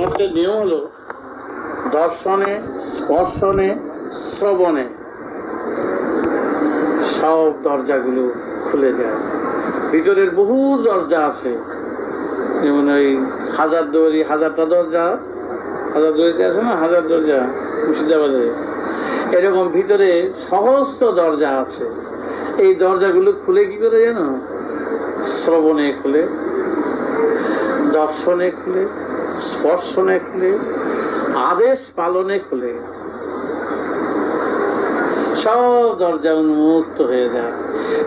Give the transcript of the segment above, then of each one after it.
চারটে নিয়ম হলো দর্শনে, স্পর্শনে, শ্রবণে। সব দরজাগুলো খুলে যায়। ভিতরের বহু দরজা আছে। যেমন ওই হাজার দুয়ারি হাজারটা দরজা। হাজার দুয়ারিতে আছে না? হাজার দরজা মুর্শিদাবাদে। এরকম ভিতরে সহস্র দরজা আছে। এই দরজাগুলো খুলে কি করে জানো? শ্রবণে খুলে, দর্শনে খুলে। স্পর্শনে খুলে, আদেশ পালনে খুলে। সব দরজা উন্মুক্ত হয়ে যায়।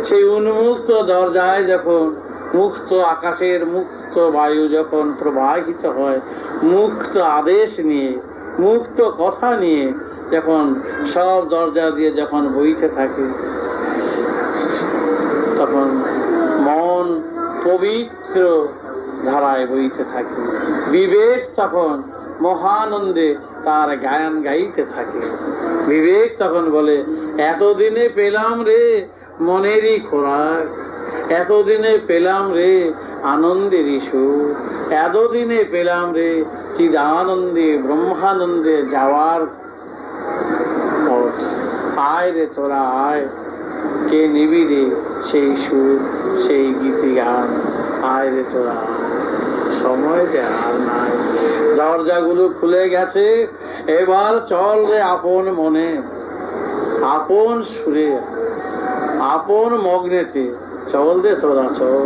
সেই উন্মুক্ত দরজায় যখন মুক্ত আকাশের মুক্ত বায়ু যখন প্রবাহিত হয়, মুক্ত আদেশ নিয়ে, মুক্ত কথা নিয়ে যখন সব দরজা দিয়ে যখন বইতে থাকে, তখন মন পবিত্র ধারায় বইতে থাকে। বিবেক তখন মহানন্দে তার গায়ন গাইতে থাকে। বিবেক তখন বলে, এতদিনে পেলাম রে মনেরই খোরাক, এতদিনে পেলাম রে আনন্দের সুখ, এতদিনে পেলাম রে চিদানন্দে, ব্রহ্মানন্দে যাওয়ার পথ। আয় রে তোরা আয়, কে নিবি রে সেই সুর সেই গীতি গান আয় রে তোরা। সময় যে আর নাই। দরজাগুলো খুলে গেছে। এবার চল রে আপন মনে। আপন সুরে। আপন মগ্নেতে। চল রে তোরা চল।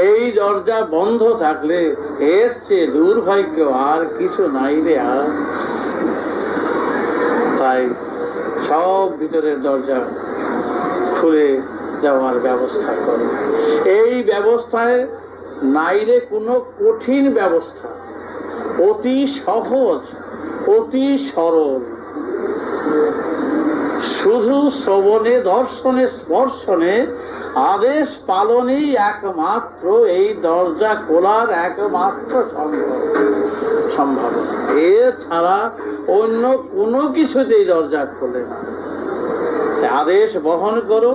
এই দরজা বন্ধ থাকলে এর চেয়ে দুর্ভাগ্য আর কিছু নাই রে আর। তাই সব ভিতরের দরজা খুলে দেওয়ার ব্যবস্থা করে। এই ব্যবস্থায় নাইরে কোনো কঠিন ব্যবস্থা। অতি সহজ, অতি সরল। শুধু শ্রবণে, দর্শনে, স্পর্শনে আদেশ পালনেই একমাত্র এই দরজা খোলার একমাত্র সম্ভব সম্ভাবনা এছাড়া অন্য কোনো কিছুতেই দরজা খোলে না। আদেশ বহন করো,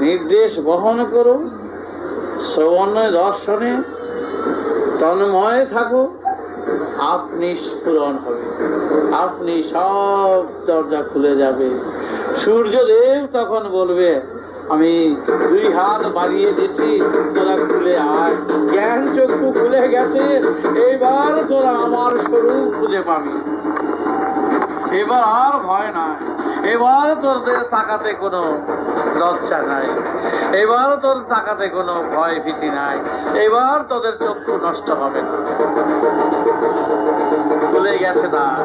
নির্দেশ বহন করো শ্রবণে, দর্শনে, তন্ময় থাকো। আপনি স্ফুরণ হবে। আপনি সব দরজা খুলে যাবে। সূর্যদেব তখন বলবে, আমি দুই হাত বাড়িয়ে দিচ্ছি তোরা খুলে আয়। জ্ঞান চক্ষু খুলে গেছে, এবার তোরা আমার স্বরূপ খুঁজে পাবি। এবার আর ভয় নাই। এবার তোদের তাকাতে কোনো লজ্জা নাই। এবার তোর তাকাতে কোনো ভয় ভীতি নাই। এবার তোদের চক্ষু নষ্ট হবে না। খুলে গেছে দ্বার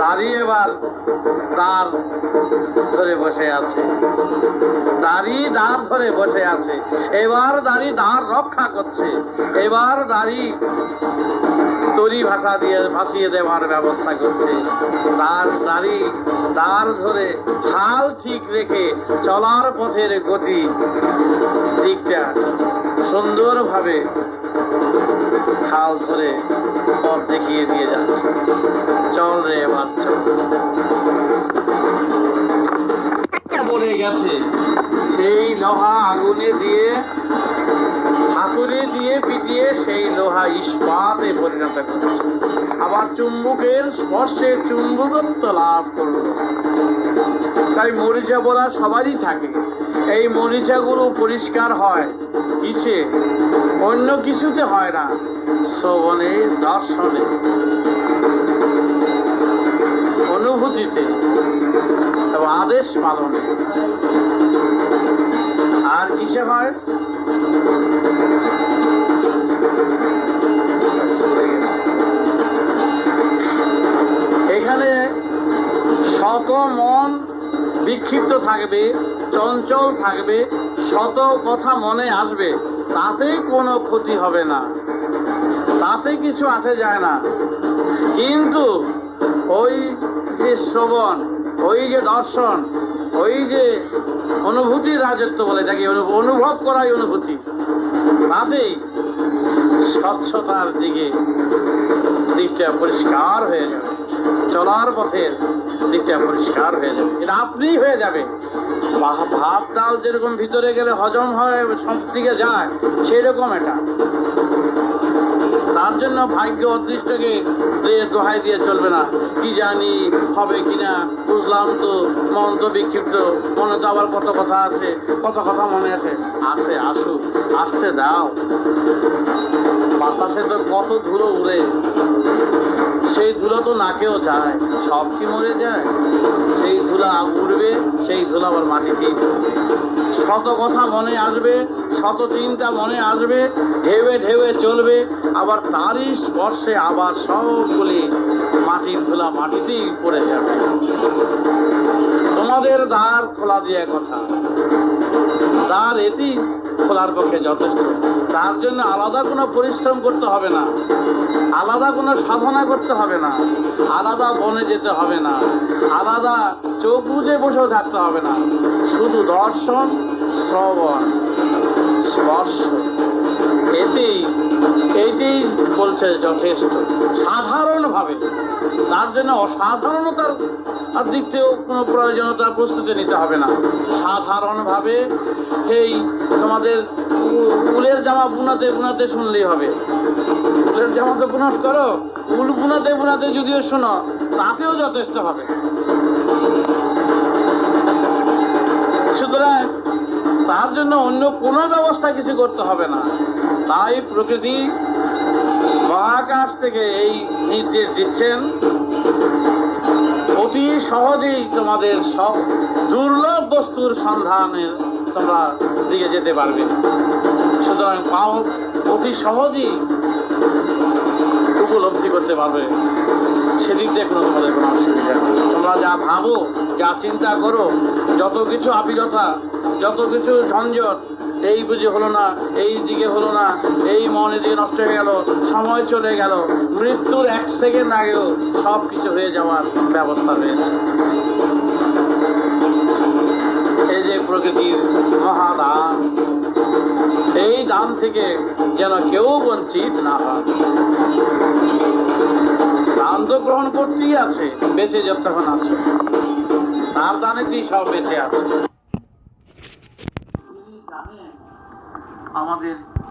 দাঁড়িয়ে এবার দ্বার ধরে বসে আছে। দাঁড়িয়ে দাঁড় ধরে বসে আছে। এবার দাঁড়িয়ে দাঁড় রক্ষা করছে। এবার দাঁড়িয়ে তরি ভাষা দিয়ে ভাসিয়ে দেওয়ার ব্যবস্থা করছে। তার দাড়ি দাঁড় ধরে হাল ঠিক রেখে চলার পথের গতি দিকটা সুন্দরভাবে হাল ধরে পথ দেখিয়ে দিয়ে যাচ্ছে। চল রে এবার চল। পড়ে গেছে। সেই লোহা আগুনে দিয়ে, হাতুড়ি দিয়ে পিটিয়ে সেই লোহা ইস্পাতে পরিণত করছে। আবার চুম্বকের স্পর্শে চুম্বকত্ব লাভ করল। তাই মরিচা বলা সবারই থাকে। এই মরিচাগুলো পরিষ্কার হয়। কিসে? অন্য কিছুতে হয় না। শ্রবণে, দর্শনে। অনুভূতিতে। এবং আদেশ পালনে। আর কিসে হয়? এখানে শত মন বিক্ষিপ্ত থাকবে। চঞ্চল থাকবে, শত কথা মনে আসবে তাতে কোনো ক্ষতি হবে না। তাতে কিছু আসে যায় না। কিন্তু ওই যে শ্রবণ, ওই যে দর্শন, ওই যে অনুভূতির রাজত্ব বলে যাকে অনু- অনুভব করাই অনুভূতি, তাতেই স্বচ্ছতার দিকে দিকটা পরিষ্কার হয়ে যাবে। চলার পথের দিকটা পরিষ্কার হয়ে যাবে। এটা আপনিই হয়ে যাবে। ভা- ভাত ডাল যেরকম ভিতরে গেলে হজম হয়, সব দিকে যায়, সেরকম এটা। তার জন্য ভাগ্য অদৃষ্টকে দোহাই দিয়ে চলবে না। কি জানি হবে কিনা বুঝলাম তো, মন তো বিক্ষিপ্ত, মনে তো আবার কত কথা আছে, কত কথা মনে আছে। আসে আসুক, আসতে দাও। বাতাসে তো কত ধুলো উড়ে। সেই ধুলো তো নাকেও যায়, সব কি মরে যায়? সেই ধুলা উড়বে, সেই ধুলা আবার মাটিতেই শত কথা মনে আসবে, শত চিন্তা মনে আসবে ঢেউে ঢেউে চলবে, আবার তারই স্পর্শে আবার সবগুলি মাটির ধুলা মাটিতেই পড়ে যাবে। তোমাদের দ্বার খোলা দিয়ে কথা। দ্বার এটি খোলার পক্ষে যথেষ্ট। তার জন্য আলাদা কোনো পরিশ্রম করতে হবে না। আলাদা কোনো সাধনা করতে হবে না। আলাদা বনে যেতে হবে না। আলাদা চোখ বুঝে বসেও থাকতে হবে না। শুধু দর্শন, শ্রবণ। স্পর্শ। এতেই এটি বলছে যথেষ্ট। সাধারণভাবে, তার জন্য অসাধারণতার আর দিক থেকেও কোনো প্রয়োজনীয়তার প্রস্তুতি নিতে হবে না। সাধারণভাবে সেই তোমাদের উলের জামা বুনাতে বুনাতে শুনলেই হবে। উলের জামা তো বুনাট করো, উল বুনাতে বুনাতে যদিও শোনো, তাতেও যথেষ্ট হবে। সুতরাং তার জন্য অন্য কোনো ব্যবস্থা কিছু করতে হবে না। তাই প্রকৃতি মহাকাশ থেকে এই নির্দেশ দিচ্ছেন, অতি সহজেই তোমাদের সব দুর্লভ বস্তুর সন্ধানে তোমরা দিকে যেতে পারবে। সুতরাং পাও অতি সহজেই উপলব্ধি করতে পারবে। সেদিক দিয়ে কোনো তোমাদের কোনো অসুবিধা তোমরা যা ভাবো যা চিন্তা করো, যত কিছু আবিরতা যত কিছু ঝঞ্ঝট, এই বুঝে হলো না, এই দিকে হলো না, এই মন এদিকে নষ্ট হয়ে গেল, সময় চলে গেল, মৃত্যুর এক সেকেন্ড আগেও সব কিছু হয়ে যাওয়ার ব্যবস্থা রয়েছে এই যে প্রকৃতির মহাদান, এই দান থেকে যেন কেউ বঞ্চিত না হয়। দান তো গ্রহণ করতেই আছে, বেঁচে যতক্ষণ আছে। তার দানেতেই সব বেঁচে আছে। আমাদের